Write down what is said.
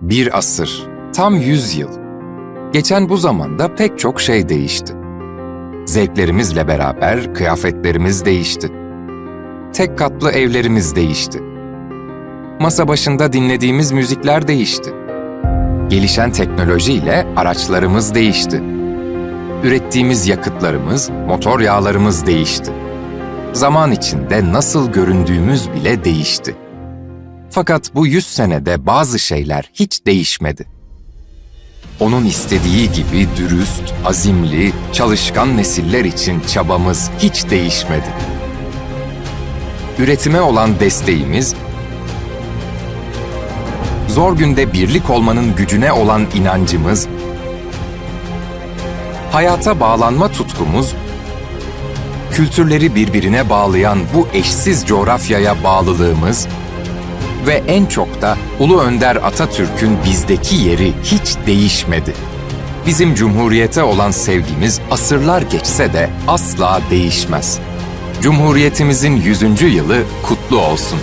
Bir asır, tam yüz yıl. Geçen bu zamanda pek çok şey değişti. Zevklerimizle beraber kıyafetlerimiz değişti. Tek katlı evlerimiz değişti. Masa başında dinlediğimiz müzikler değişti. Gelişen teknolojiyle araçlarımız değişti. Ürettiğimiz yakıtlarımız, motor yağlarımız değişti. Zaman içinde nasıl göründüğümüz bile değişti. Fakat bu yüz senede bazı şeyler hiç değişmedi. Onun istediği gibi dürüst, azimli, çalışkan nesiller için çabamız hiç değişmedi. Üretime olan desteğimiz, zor günde birlik olmanın gücüne olan inancımız, hayata bağlanma tutkumuz, kültürleri birbirine bağlayan bu eşsiz coğrafyaya bağlılığımız ve en çok da Ulu Önder Atatürk'ün bizdeki yeri hiç değişmedi. Bizim cumhuriyete olan sevgimiz asırlar geçse de asla değişmez. Cumhuriyetimizin 100. yılı kutlu olsun.